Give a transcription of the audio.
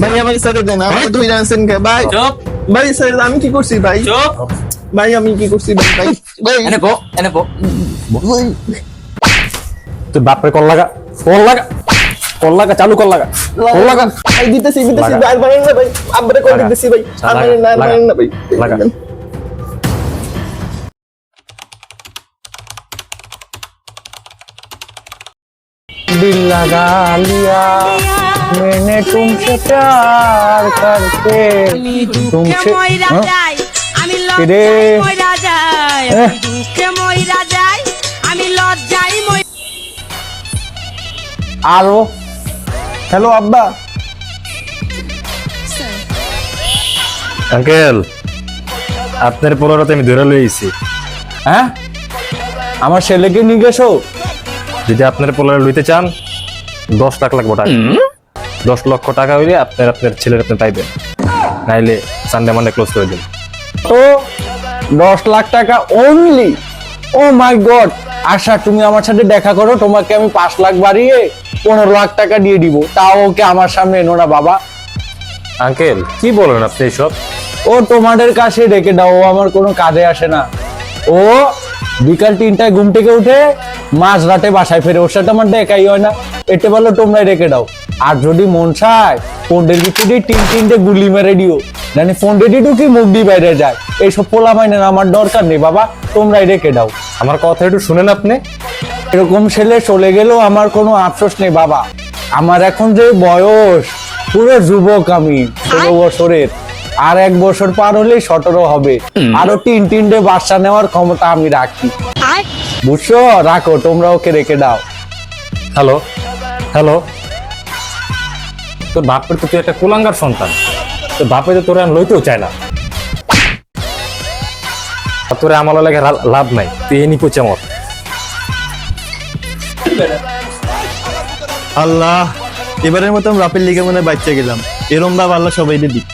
ভাই আমাকে সাথে দেন আমার দুই ডান্সেন কে ভাই চুপ ভাই স্যার আমি কি করছি ভাই চুপ ভাই আমি কি করছি ভাই ভাই ভাই এনে পো এনে পো তুই বাপরে কল লাগা কল লাগা কল লাগা চালু কল লাগা কল লাগা ভাই দিতেছি দিতেছি আর বানান না ভাই আমরা কল দিতেছি ভাই আমার না না ভাই লাগা দিল मैंने तुमसे प्यार करके আমি দুঃখে তুমসে ময়রা হ্যাঁ? যাই আমি কিরে? লজ্জায় ময়রা যাই এহ। আমি দুঃখে ময়রা যাই আমি লজ্জায় মই আলো হ্যালো আব্বা আঙ্কেল আপনার পোলারাতে আমি ধরে লইছি হ্যাঁ আমার ছেলেকে নিয়ে গেছো যদি আপনার পোলারে লইতে চান দশ লাখ লাগবো টাকা দশ লক্ষ টাকা হইলে আপনার আপনার ছেলের আপনি পাইবেন। নাইলে সানডে মানডে ক্লোজ করে দিন তো দশ লাখ টাকা অনলি ও মাই গড আশা তুমি আমার সাথে দেখা করো তোমাকে আমি পাঁচ লাখ বাড়িয়ে পনেরো লাখ টাকা দিয়ে দিব। তাও ওকে আমার সামনে এনো না বাবা। আঙ্কেল কি বলেন আপনি এইসব ও তোমাদের কাছে রেখে দাও ও আমার কোনো কাজে আসে না। ও বিকাল তিনটায় ঘুম থেকে উঠে মাঝ রাতে বাসায় ফেরে ওর সাথে আমার দেখাই হয় না। এতে বলো তোমরাই রেখে দাও। আর যদি মন চায় ফোনের ভিতরে তিন তিনটে গুলি মেরে দিও। জানি ফোন রেডি ঢুকি মুখ দিয়ে বাইরে যায়। এইসব পোলা মাইনের আমার দরকার নেই বাবা তোমরাই রেখে দাও। আমার কথা একটু শুনেন আপনি। এরকম ছেলে চলে গেলেও আমার কোনো আফসোস নেই বাবা। আমার এখন যে বয়স পুরো যুবক আমি ষোলো বছরের। আর এক বছর পার হলেই সতেরো হবে। আরও তিন তিনটে বাচ্চা নেওয়ার ক্ষমতা আমি রাখি। বুঝছ? রাখো তোমরা ওকে রেখে দাও। Hello hello. তোর বাপের তো তুই একটা কুলাঙ্গার সন্তান। তোর বাপে তো তোর লইতেও চায় না। তোরে আমার লাগে লাভ নাই। তুই এ নিকো চেমর। আল্লাহ, এবারের মতো রাপের লিগে মনে বাচ্চা গেলাম। এরম বাপ আল্লাহ সবাই দিক।